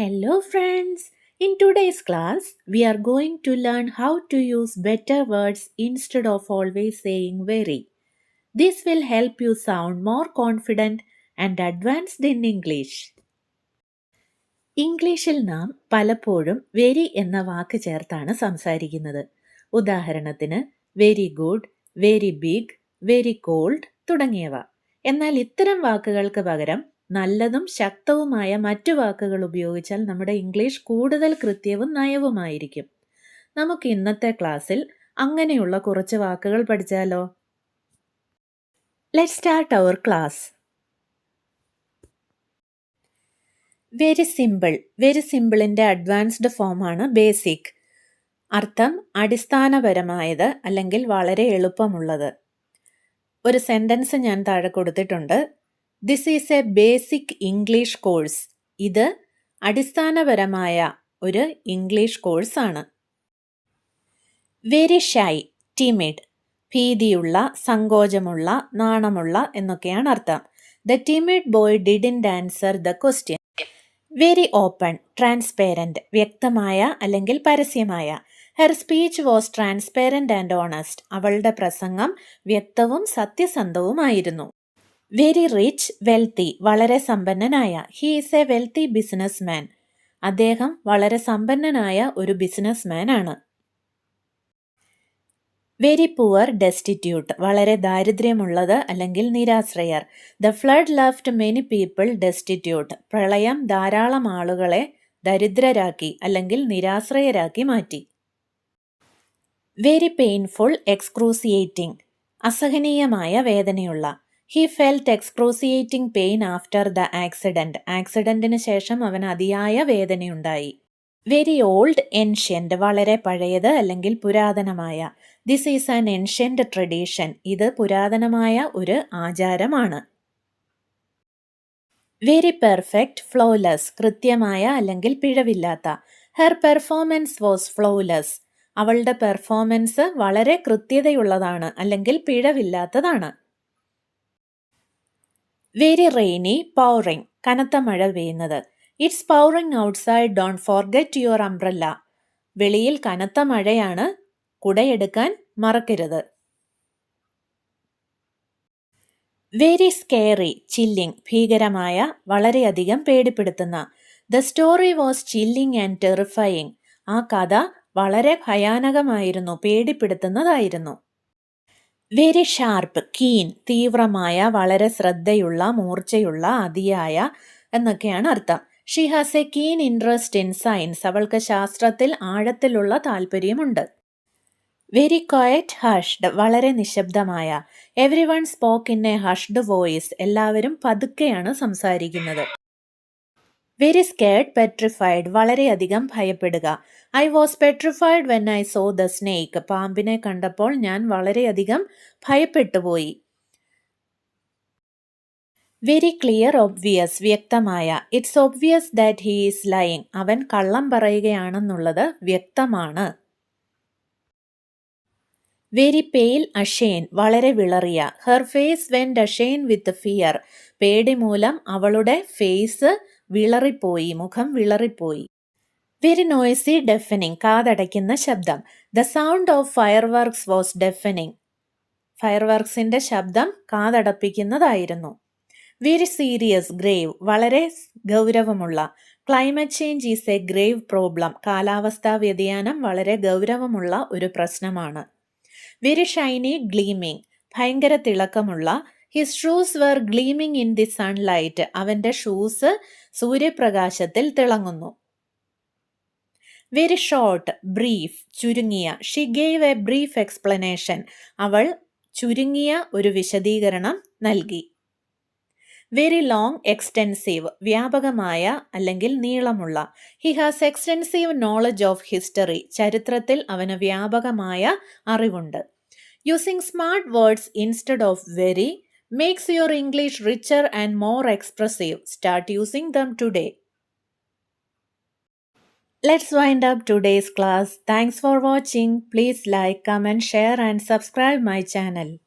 In today's class, we are going to learn how to use better words instead of always saying very. This will help you sound more confident and advanced in English. ഇംഗ്ലീഷിൽ നാം പലപ്പോഴും very എന്ന വാക്ക് ചേർത്താണ് സംസാരിക്കുന്നത് ഉദാഹരണത്തിന് very good very big very cold തുടങ്ങിയവ എന്നാൽ ഇത്തരം വാക്കുകൾക്ക് പകരം നല്ലതും ശക്തവുമായ മറ്റു വാക്കുകൾ ഉപയോഗിച്ചാൽ നമ്മുടെ ഇംഗ്ലീഷ് കൂടുതൽ കൃത്യവും നയവുമായിരിക്കും. നമുക്ക് ഇന്നത്തെ ക്ലാസ്സിൽ അങ്ങനെയുള്ള കുറച്ച് വാക്കുകൾ പഠിച്ചാലോ? Let start our class very simple very സിമ്പിളിന്റെ advanced ഫോമാണ് ബേസിക് അർത്ഥം അടിസ്ഥാനപരമായത് അല്ലെങ്കിൽ വളരെ എളുപ്പമുള്ളത്. ഒരു സെന്റൻസ് ഞാൻ താഴെ കൊടുത്തിട്ടുണ്ട്. This is a basic English course ഇത് അടിസ്ഥാനപരമായ ഒരു ഇംഗ്ലീഷ് കോഴ്സാണ് വെരി ഷൈ ടീമിഡ് ഭീതിയുള്ള സങ്കോചമുള്ള നാണമുള്ള എന്നൊക്കെയാണ് അർത്ഥം. The timid boy didn't answer the question very open transparent വ്യക്തമായ അല്ലെങ്കിൽ പരസ്യമായ. Her speech was transparent and honest അവളുടെ പ്രസംഗം വ്യക്തവും സത്യസന്ധവുമായിരുന്നു. വെരി റിച്ച് വെൽത്തി വളരെ സമ്പന്നനായ. He a wealthy business man അദ്ദേഹം വളരെ സമ്പന്നനായ ഒരു ബിസിനസ് മാൻ ആണ്. വെരി പുവർ ഡെസ്റ്റിറ്റ്യൂട്ട് വളരെ ദാരിദ്ര്യമുള്ളത് അല്ലെങ്കിൽ നിരാശ്രയർ. The flood left many people destitute പ്രളയം ധാരാളം ആളുകളെ ദരിദ്രരാക്കി അല്ലെങ്കിൽ നിരാശ്രയരാക്കി മാറ്റി. വെരി പെയിൻഫുൾ എക്സ്ക്രൂസിയേറ്റിംഗ് അസഹനീയമായ വേദനയുള്ള. He felt excruciating pain after the accident ആക്സിഡന്റിന് ശേഷം അവൻ അതിയായ വേദനയുണ്ടായി. വെരി ഓൾഡ് എൻഷ്യന്റ് വളരെ പഴയത് അല്ലെങ്കിൽ പുരാതനമായ. This is an ancient tradition ഇത് പുരാതനമായ ഒരു ആചാരമാണ്. വെരി പെർഫെക്റ്റ് ഫ്ലോലെസ് കൃത്യമായ അല്ലെങ്കിൽ പിഴവില്ലാത്ത. ഹെർ പെർഫോമൻസ് വാസ് ഫ്ലോലെസ് അവളുടെ പെർഫോമൻസ് വളരെ കൃത്യതയുള്ളതാണ് അല്ലെങ്കിൽ പിഴവില്ലാത്തതാണ്. വെരി റെയിനി പൗറിങ് കനത്ത മഴ പെയ്യുന്നത്. It's pouring outside don't forget your umbrella വെളിയിൽ കനത്ത മഴയാണ് കുടയെടുക്കാൻ മറക്കരുത്. വെരി സ്കേറി ചില്ലിംഗ് ഭീകരമായ വളരെയധികം പേടിപ്പെടുത്തുന്ന. The story was chilling and terrifying ആ കഥ വളരെ ഭയാനകമായിരുന്നു പേടിപ്പെടുത്തുന്നതായിരുന്നു. വെരി ഷാർപ്പ് കീൻ തീവ്രമായ വളരെ ശ്രദ്ധയുള്ള മൂർച്ചയുള്ള അതിയായ എന്നൊക്കെയാണ് അർത്ഥം. She has a keen interest in science അവൾക്ക് ശാസ്ത്രത്തിൽ ആഴത്തിലുള്ള താല്പര്യമുണ്ട്. വെരി ക്വയറ്റ് ഹഷ്ഡ് വളരെ നിശബ്ദമായ. Everyone spoke in a hushed voice എല്ലാവരും പതുക്കെയാണ് സംസാരിക്കുന്നത്. വെരി സ്കേർഡ് പെട്രിഫൈഡ് വളരെയധികം ഭയപ്പെടുക. I was petrified when I saw the snake പാമ്പിനെ കണ്ടപ്പോൾ ഞാൻ വളരെയധികം ഭയപ്പെട്ടുപോയി വെരി ക്ലിയർ ഒബ്വിയസ് വ്യക്തമായ. It's obvious that he is lying അവൻ കള്ളം പറയുകയാണെന്നുള്ളത് വ്യക്തമാണ്. വെരി പെയിൽ അഷേൻ വളരെ വിളറിയ. Her face went ashen with fear പേടി മൂലം അവളുടെ ഫേസ് വിളറിപ്പോയി മുഖം വിളറിപ്പോയി. വെരി നോയ്സി ഡെഫനിങ് കാതടയ്ക്കുന്ന ശബ്ദം. The sound of fireworks was deafening fire വർക്ക്സിന്റെ ശബ്ദം കാതടപ്പിക്കുന്നതായിരുന്നു. വെരി സീരിയസ് ഗ്രേവ് വളരെ ഗൗരവമുള്ള. Climate change is a grave problem കാലാവസ്ഥാ വ്യതിയാനം വളരെ ഗൗരവമുള്ള ഒരു പ്രശ്നമാണ്. വെരി ഷൈനി ഗ്ലീമിംഗ് ഭയങ്കര തിളക്കമുള്ള his shoes were gleaming in the sunlight അവന്റെ ഷൂസ് സൂര്യപ്രകാശത്തിൽ തിളങ്ങുന്നു. വെരി ഷോർട്ട് ബ്രീഫ് ചുരുങ്ങിയ. She gave a brief explanation അവൾ ചുരുങ്ങിയ ഒരു വിശദീകരണം നൽകി. വെരി ലോങ് എക്സ്റ്റെൻസീവ് വ്യാപകമായ അല്ലെങ്കിൽ നീളമുള്ള. He has extensive knowledge of history ചരിത്രത്തിൽ അവന് വ്യാപകമായ അറിവുണ്ട്. Using smart words instead of very makes your English richer and more expressive. Start using them today. Let's wind up today's class. Thanks for watching. Please like, comment, share and subscribe my channel.